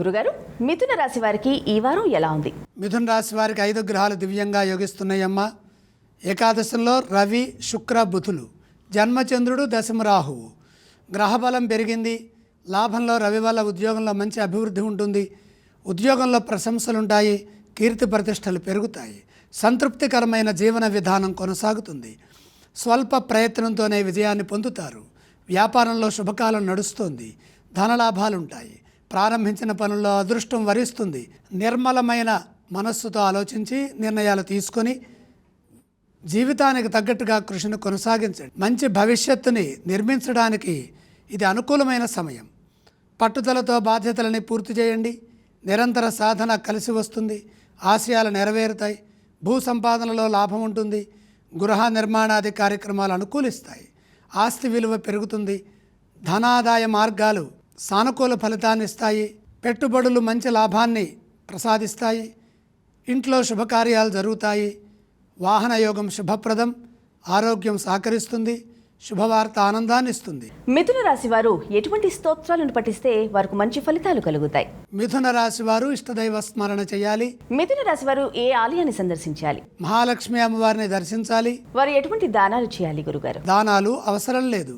గురుగారు మిథున రాశి వారికి ఈ వారం ఎలా ఉంది? మిథున రాశి వారికి ఐదు గ్రహాలు దివ్యంగా యోగిస్తున్నాయమ్మ. ఏకాదశంలో రవి శుక్ర బుధులు. జన్మచంద్రుడు దశమ రాహువు. గ్రహబలం పెరిగింది. లాభంలో రవి వల్ల ఉద్యోగంలో మంచి అభివృద్ధి ఉంటుంది. ఉద్యోగంలో ప్రశంసలుంటాయి. కీర్తి ప్రతిష్టలు పెరుగుతాయి. సంతృప్తికరమైన జీవన విధానం కొనసాగుతుంది. స్వల్ప ప్రయత్నంతోనే విజయాన్ని పొందుతారు. వ్యాపారంలో శుభకాలం నడుస్తుంది. ధనలాభాలుంటాయి. ప్రారంభించిన పనుల్లో అదృష్టం వరిస్తుంది. నిర్మలమైన మనస్సుతో ఆలోచించి నిర్ణయాలు తీసుకొని జీవితానికి తగ్గట్టుగా కృషిని కొనసాగించండి. మంచి భవిష్యత్తుని నిర్మించడానికి ఇది అనుకూలమైన సమయం. పట్టుదలతో బాధ్యతలని పూర్తి చేయండి. నిరంతర సాధన కలిసి వస్తుంది. ఆశయాలు నెరవేరుతాయి. భూ సంపాదనలో లాభం ఉంటుంది. గృహ నిర్మాణాది కార్యక్రమాలు అనుకూలిస్తాయి. ఆస్తి విలువ పెరుగుతుంది. ధనాదాయ మార్గాలు సానుకూల ఫలితాన్ని ఇస్తాయి పెట్టుబడులు మంచి లాభాన్ని ప్రసాదిస్తాయి. ఇంట్లో శుభకార్యాలు జరుగుతాయి. వాహన యోగం శుభప్రదం. ఆరోగ్యం సహకరిస్తుంది. శుభవార్త ఆనందాన్ని ఇస్తుంది మిథున రాశి వారు ఎటువంటి స్తోత్రాలను పఠిస్తే వారికి మంచి ఫలితాలు కలుగుతాయి? మిథున రాశి వారు ఇష్టదైవ స్మరణ చేయాలి. మిథున రాశి వారు ఏ ఆలయాన్ని సందర్శించాలి? మహాలక్ష్మి అమ్మవారిని దర్శించాలి. వారు ఎటువంటి దానాలు చేయాలి గురుగారు? దానాలు అవసరం లేదు.